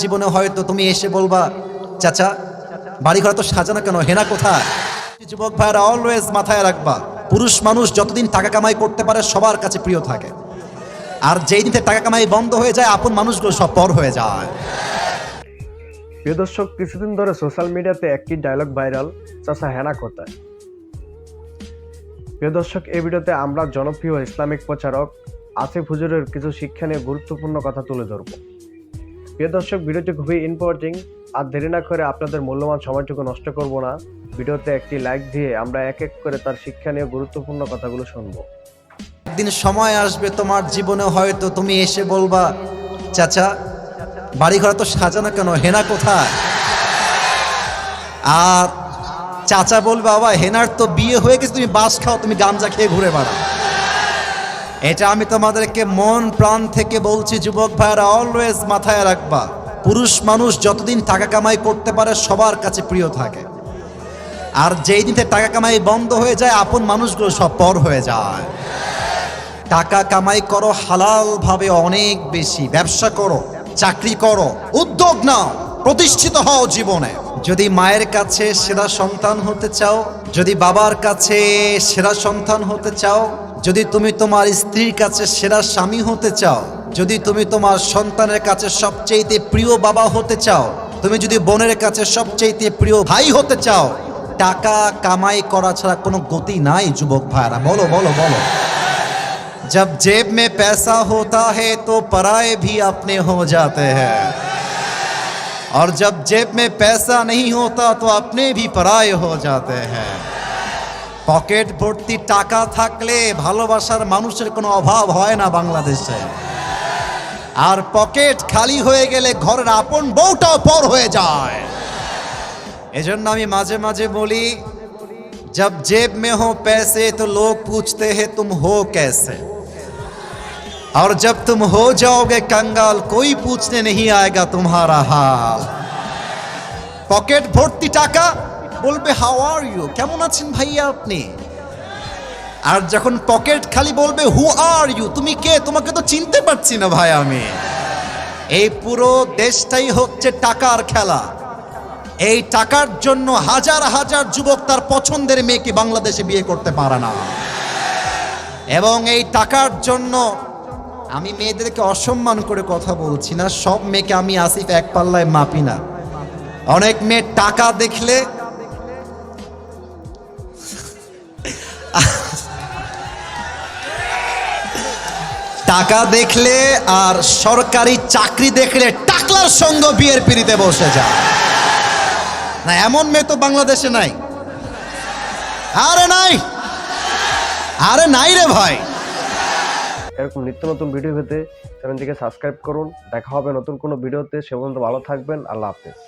জীবনে হয়তো তুমি এসে বলবা, চাচা বাড়ি ঘর তো সাজানো কেন? হেনা কোথায়? যুবক ভাইরা অলওয়েজ মাথায় রাখবা, পুরুষ মানুষ যতদিন টাকা কামাই করতে পারে, সবার কাছে প্রিয় থাকে। আর যেই দিন টাকা কামাই বন্ধ হয়ে যায়, আপন মানুষগুলো সব পর হয়ে যায়। প্রিয় দর্শক, কিছুদিন ধরে সোশ্যাল মিডিয়াতে একটি ডায়লগ ভাইরাল চাচা, হেনা কোথায়? প্রিয় দর্শক, এই ভিডিওতে আমরা জনপ্রিয় ইসলামিক প্রচারক আসিফ হুজুরের কিছু শিক্ষা নিয়ে গুরুত্বপূর্ণ কথা তুলে ধরব। প্রিয় দর্শক, ভিডিওটি খুবই ইম্পর্টিং আর দেরি না করে আপনাদের মূল্যবান সময়টুকু নষ্ট করব না। ভিডিওতে একটি লাইক দিয়ে আমরা এক এক করে তার শিক্ষা নিয়ে গুরুত্বপূর্ণ কথাগুলো শুনব। একদিন সময় আসবে তোমার জীবনে, হয়তো তুমি এসে বলবা, চাচা বাড়ি ঘর তো সাজানো কেন? হেনা কোথায়? আর চাচা বলবে, বাবা, হেনার তো বিয়ে হয়ে গেছে, তুমি বাস খাও, তুমি গামজা খেয়ে ঘুরে বেড়াও। এটা আমি তোমাদেরকে মন প্রাণ থেকে বলছি, যুবক ভাইরা অলওয়েজ মাথায় রাখবা। পুরুষ মানুষ যতদিন টাকা কামাই করতে পারে, সবার কাছে প্রিয় থাকে। আর যেই দিন টাকা কামাই বন্ধ হয়ে যায়, আপন মানুষগুলো সব পর হয়ে যায়। টাকা কামাই করো হালাল ভাবে অনেক বেশি। ব্যবসা করো, চাকরি করো, উদ্যোগ নাও, প্রতিষ্ঠিত হও জীবনে। যদি মায়ের কাছে সেরা সন্তান হতে চাও, যদি বাবার কাছে সেরা সন্তান হতে চাও যদি তুমি তোমার স্ত্রীর কাছে সেরা স্বামী হতে চাও যদি তুমি তোমার সন্তানের কাছে সবচেয়ে প্রিয় বাবা হতে চাও তুমি যদি বোনের কাছে সবচেয়ে প্রিয় ভাই হতে চাও টাকা কামাই করা ছাড়া কোনো গতি নাই যুবক ভাইরা বলো বলো বলো जब जेब में पैसा होता है तो पराए भी अपने हो जाते हैं और जब जेब में पैसा नहीं होता तो अपने भी पराए हो जाते हैं পকেট ভর্তি টাকা থাকলে ভালোবাসার মানুষের কোনো অভাব হয় না বাংলাদেশে আর পকেট খালি হয়ে গেলে ঘরের আপন বউটাও পর হয়ে যায় এজন্য আমি মাঝে মাঝে বলি जब जेब में हो पैसे तो लोग पूछते हैं तुम हो कैसे और जब तुम हो जाओगे कंगाल कोई पूछने नहीं आएगा तुम्हारा हाल পকেট ভর্তি টাকা বলবে হাউ আর ইউ কেমন আছেন ভাইয়া আপনি? আর যখন পকেট খালি বলবে হু আর ইউ তুমি কে? তোমাকে তো চিনতে পারছি না ভাই আমি। এই পুরো দেশটাই হচ্ছে টাকার খেলা। এই টাকার জন্য হাজার হাজার যুবক তার পছন্দের মেয়েকে বাংলাদেশে বিয়ে করতে পারে না। এবং এই টাকার জন্য আমি মেয়েদেরকে অসম্মান করে কথা বলছি না। সব মেয়েকে আমি আসিফ এক পাল্লায় মাপি না। অনেক মেয়ে টাকা দেখলে টাকা দেখলে আর সরকারি চাকরি দেখলে টাকলার সঙ্গে বিয়ের পিড়িতে বসে যায়। না, এমন মেয়ে তো বাংলাদেশে নাই। আরে নাই! আরে নাই রে ভাই! এরকম নিত্য নতুন ভিডিও পেতে চ্যানেলটিকে সাবস্ক্রাইব করুন। দেখা হবে নতুন কোনো ভিডিওতে সে পর্যন্ত ভালো থাকবেন। আল্লাহ হাফেজ।